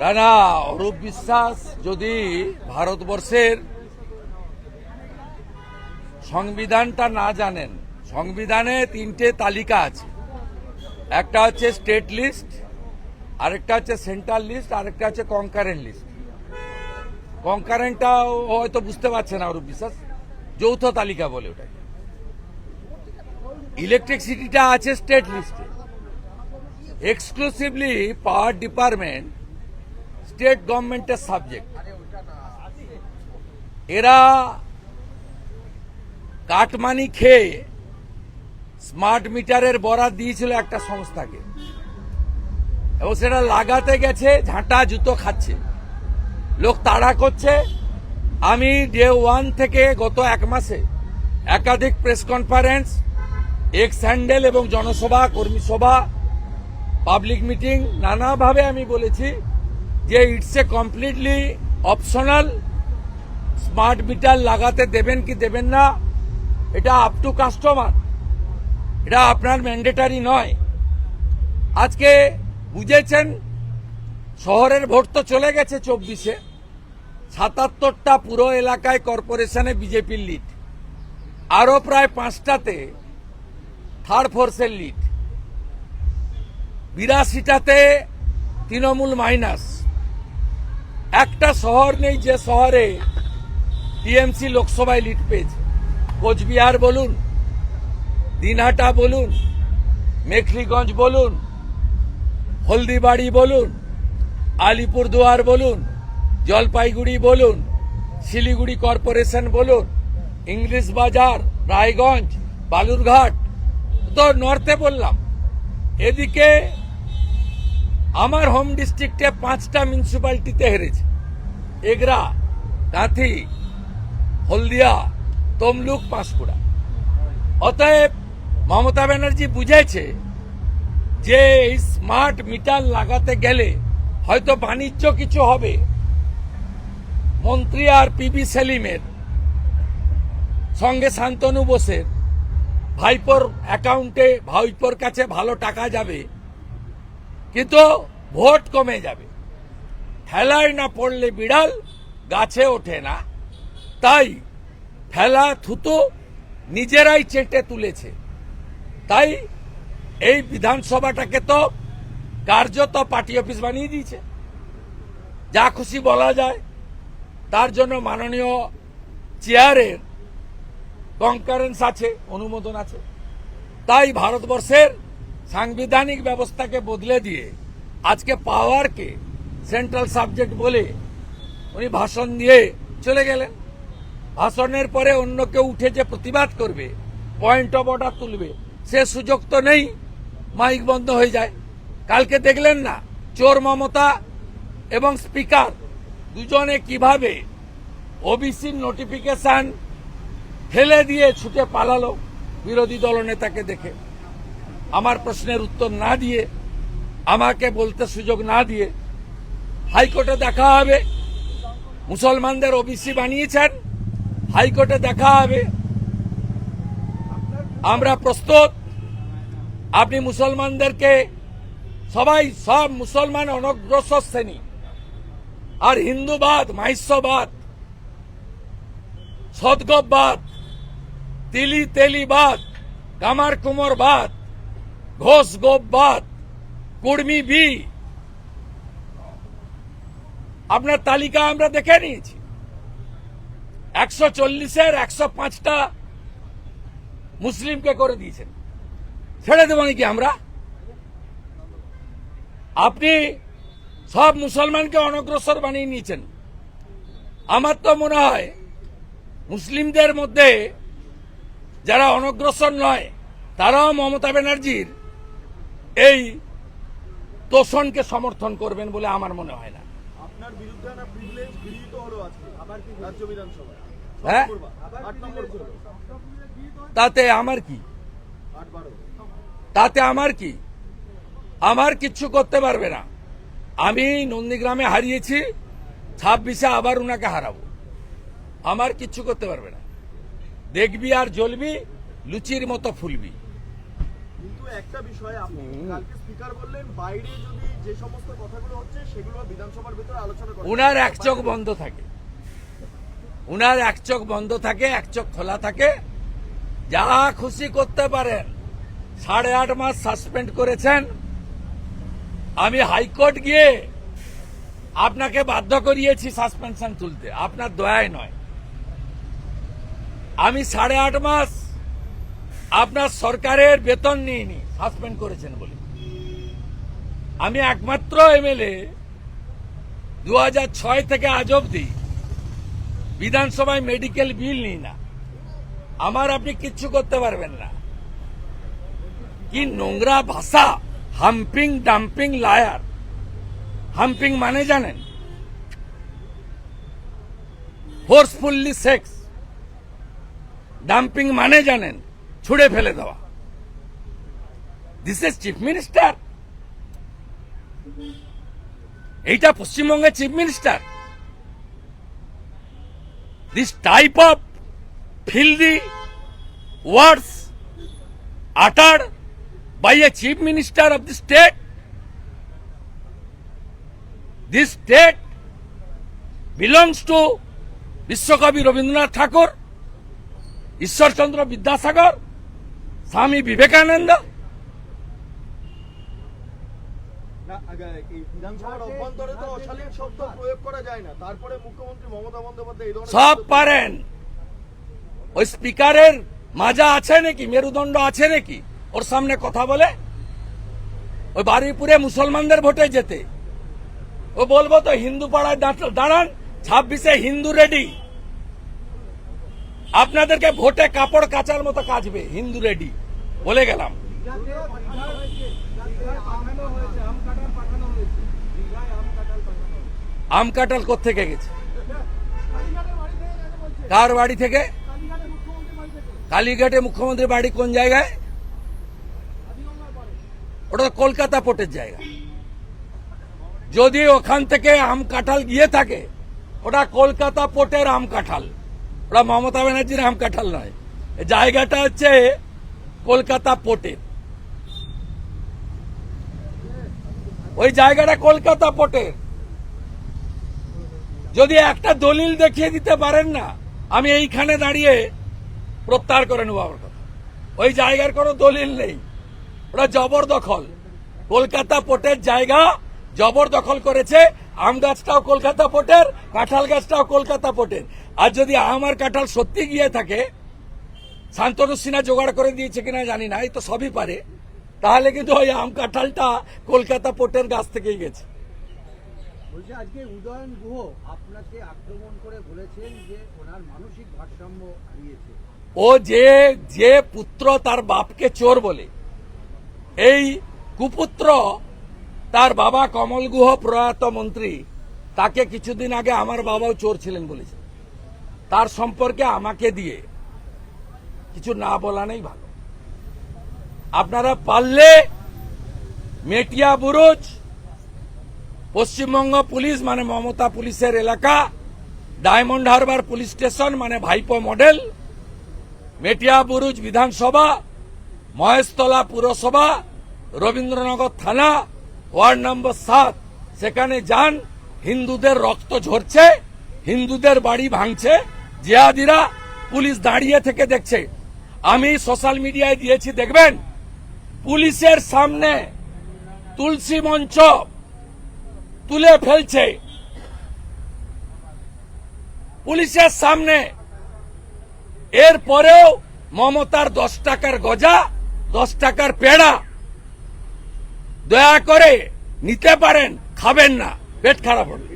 না না, অরূপ বিশ্বাস যদি ভারতবর্ষের সংবিধানটা না জানেন, সংবিধানে তিনটে তালিকা আছে। একটা হচ্ছে স্টেট লিস্ট, আরেকটা হচ্ছে সেন্ট্রাল লিস্ট, আরেকটা হচ্ছে কনকারেন্ট লিস্ট। কনকারেন্টটা হয়তো বুঝতে পারছে না অরূপ বিশ্বাস, যৌথ তালিকা বলে ওটাকে। ইলেকট্রিসিটিটা আছে স্টেট লিস্টে। এক্সক্লুসিভলি পাওয়ার ডিপার্টমেন্ট স্টেট গভর্নমেন্টের সাবজেক্ট এরা কাটমানি খেয়ে স্মার্ট মিটারের বরাদ দিয়েছিল একটা সংস্থাকে। এবং সেটা লাগাতে গেছে, ঝাঁটা জুতো খাচ্ছে। লোক তাড়া করছে। আমি ডে ওয়ান থেকে গত এক মাসে একাধিক প্রেস কনফারেন্স, এক্স হ্যান্ডেল এবং জনসভা কর্মী সভা পাবলিক মিটিং নানাভাবে আমি বলেছি যে it's a completely optional smart meter লাগাতে দেবেন কি দেবেন না, এটা আপ টু কাস্টমার এটা আপনার ম্যান্ডেটারি নয়। আজকে বুঝেছেন, শহরের ভোট তো চলে গেছে চব্বিশে, সাতাত্তরটা পুরো এলাকায় কর্পোরেশনে বিজেপির লিড আরও প্রায় পাঁচটাতে থার্ড ফোর্সের লিড বিরাশিটাতে তৃণমূল মাইনাস। একটা শহর নেই যে শহরে টিএমসি লোকসভায় লিড পেয়েছে। কোচবিহার বলুন, দিনহাটা বলুন, মেখলিগঞ্জ বলুন, হলদিবাড়ি বলুন, আলিপুরদুয়ার বলুন, জলপাইগুড়ি বলুন, শিলিগুড়ি কর্পোরেশন বলুন, ইংলিশ বাজার, রায়গঞ্জ, বালুরঘাট, তো নর্থে বললাম। এদিকে আমার হোম ডিস্ট্রিক্টে পাঁচটা মিউনিসিপ্যালিটিতে হেরেছে। এগরা, কাঁথি, হলদিয়া, তমলুক, পাঁশকুড়া। অতএব মমতা ব্যানার্জি বুঝেছে যে এই স্মার্ট মিটার লাগাতে গেলে হয়তো বাণিজ্য কিছু হবে। মন্ত্রী আর পিবি সেলিমের, সঙ্গে শান্তনু বোসের, ভাইপোর অ্যাকাউন্টে ভাইপোর কাছে ভালো টাকা যাবে। কিন্তু ভোট কমে যাবে। ঠেলায় না পড়লে বিড়াল, গাছে ওঠে না। তাই ঠেলা থুতু নিজেরাই চেটে তুলেছে। তাই এই বিধানসভাটাকে তো কার্যত পার্টি অফিস বানিয়ে দিয়েছে। যা খুশি বলা যায়, তার জন্য মাননীয় চেয়ারের কনকারেন্স আছে, অনুমোদন আছে। তাই ভারতবর্ষের সাংবিধানিক ব্যবস্থাকে বদলে দিয়ে আজকে পাওয়ারকে সেন্ট্রাল সাবজেক্ট বলে উনি ভাষণ দিয়ে চলে গেলেন। ভাষণের পরে অন্য কেউ উঠে যে প্রতিবাদ করবে পয়েন্ট অফ অর্ডার তুলবে, সে সুযোগ তো নেই মাইক বন্ধ হয়ে যায়। কালকে দেখলেন না, চোর মমতা এবং স্পিকার দুজনে কীভাবে ওবিসির নোটিফিকেশান ফেলে দিয়ে ছুটে পালালো বিরোধী দলনেতাকে দেখে। আমার প্রশ্নের উত্তর না দিয়ে, আমাকে বলতে সুযোগ না দিয়ে হাইকোর্টে দেখা হবে। মুসলমানদের ওবিসি বানিয়েছেন, হাইকোর্টে দেখা হবে। আমরা প্রস্তুত। আপনি মুসলমানদেরকে, সবাই সব মুসলমান অনগ্রসর শ্রেণি। আর হিন্দুবাদ মাহিষ্যবাদ সদগববাদ, তিলি তেলিবাদ কামার কুমোর বাদ ঘোষ গোপবাদ কুর্মি বি আপনার তালিকা আমরা দেখে নিয়েছি। একশো চল্লিশের একশো পাঁচটা মুসলিমকে করে দিয়েছেন। ছেড়ে দেবো নাকি আমরা? আপনি সব মুসলমানকে অনগ্রসর বানিয়ে নিয়েছেন। আমার তো মনে হয় মুসলিমদের মধ্যে যারা অনগ্রসর নয়, তারাও মমতা ব্যানার্জির এই তোষণকে সমর্থন করবেন বলে আমার মনে হয় না। আপনার বিরুদ্ধে আনা প্রিভিলেজ গৃহীত হলো আজকে আবার কি রাজ্য বিধানসভায়? হ্যাঁ? তাতে আমার কি? তাতে আমার কি? আমার কিচ্ছু করতে পারবে না। আমি নন্দীগ্রামে হারিয়েছি ছাব্বিশে আবার উনাকে হারাবো। আমার কিচ্ছু করতে পারবে না। দেখবি আর জ্বলবি লুচির মতো ফুলবি। তবে একটা বিষয় আপনি কালকে স্পিকার বললেন বাইরে যদি যে সমস্ত কথাগুলো হচ্ছে সেগুলো বিধানসভার ভিতরে আলোচনা করা উনার এক চোখ বন্ধ থাকে। উনার এক চোখ বন্ধ থাকে এক চোখ খোলা থাকে। যা খুশি করতে পারেন। সাড়ে আট মাস সাসপেন্ড করেছেন। আমি হাইকোর্ট গিয়ে আপনাকে বাধ্য করিয়েছি সাসপেনশন তুলতে। আপনার দয়ায় নয়। আমি সাড়ে আট মাস আপনার সরকারের বেতন নিইনি সাসপেন্ড করেছেন বলে। আমি একমাত্র এমএলএ দু ছয় থেকে আজ অব্দি বিধানসভায় মেডিকেল বিল নিই না। আমার আপনি কিচ্ছু করতে পারবেন না। কি নোংরা ভাষা হাম্পিং ডাম্পিং লায়ার হাম্পিং মানে জানেন? ফোর্সফুল্লি সেক্স ডাম্পিং মানে জানেন? ছুড়ে ফেলে দেওয়া। দিস ইজ চিফ মিনিস্টার এইটা পশ্চিমবঙ্গের chief minister this type of filthy words uttered by a chief minister of the state. This state belongs to বিশ্বকবি রবীন্দ্রনাথ ঠাকুর ঈশ্বরচন্দ্র বিদ্যাসাগর স্বামী বিবেকানন্দ? সব পারেন। ওই স্পিকারের মাজা আছে নাকি? মেরুদণ্ড আছে নাকি? ওর সামনে কথা বলে। ওই বারুইপুরে মুসলমানদের ভোটে যেতে। ও বলব তো হিন্দু পাড়ায় দাঁড়ান ছাব্বিশে হিন্দু রেডি। আপনাদেরকে ভোটে কাপড় কাচার মতো কাচবে হিন্দু রেডি। বলে গেলাম। আম কাঁঠাল কোথেকে গেছে? কার বাড়ি থেকে? কালীঘাটে মুখ্যমন্ত্রী বাড়ি কোন জায়গায়? ওটা কলকাতা পোর্টের জায়গা। যদি ওখান থেকে আম কাঁঠাল গিয়ে থাকে, ওটা কলকাতা পোর্টের আম কাঁঠাল। ওটা মমতা ব্যানার্জির আম কাঁঠাল নয়। জায়গাটা হচ্ছে কলকাতা পোর্টের ওই জায়গাটা কলকাতা পোর্টের যদি একটা দলিল দেখিয়ে দিতে পারেন না, আমি এইখানে দাঁড়িয়ে প্রত্যাহার করে নেব আমার কথা। ওই জায়গার কোনো দলিল নেই। ওরা জবরদখল। কলকাতা পোর্টের জায়গা জবরদখল করেছে। আম গাছটাও কলকাতা পোর্টের, কাঁঠাল গাছটাও কলকাতা পোর্টের। আর যদি আম আর কাঁঠাল সত্যি গিয়ে থাকে শান্তনু সিনহা জোগাড় করে দিয়েছে কিনা জানি না এই তো সবই পারে। তাহলে কিন্তু ওই আম কাঁঠালটা কলকাতা পোর্টের গাছ থেকেই গেছে। বলছি আজকে উদয়ন গুহ আপনাকে আক্রমণ করে বলেছেন যে ওনার মানসিক ভারসাম্য হারিয়েছে। ও যে যে পুত্র তার বাপকে চোর বলে এই কুপুত্র তার বাবা কমল গুহ প্রয়াত মন্ত্রী তাকে কিছুদিন আগে আমার বাবাও চোর ছিলেন বলেছে। তার সম্পর্কে আমাকে দিয়ে কিছু না বলা নেই ভালো। আপনারা পারলে মেটিয়া বুরুজ, পশ্চিমবঙ্গ পুলিশ মানে মমতা পুলিশের এলাকা, ডায়মন্ড হারবার পুলিশ স্টেশন মানে ভাইপো মডেল, মেটিয়া বুরুজ বিধানসভা, মহেশতলা পুরসভা, রবীন্দ্রনগর থানা, ওয়ার্ড নম্বর সাত, সেখানে যান, হিন্দুদের রক্ত ঝরছে, হিন্দুদের বাড়ি ভাঙছে, জিয়াদিরা পুলিশ দাঁড়িয়ে থেকে দেখছে। আমি সোশ্যাল মিডিয়ায় দিয়েছি, দেখবেন? পুলিশের সামনে তুলসী মঞ্চ তুলে ফেলছে। পুলিশের সামনে। এরপরেও মমতার দশ টাকার গজা, দশ টাকার পেড়া। দয়া করে নিতে পারেন, খাবেন না, পেট খারাপ হবে।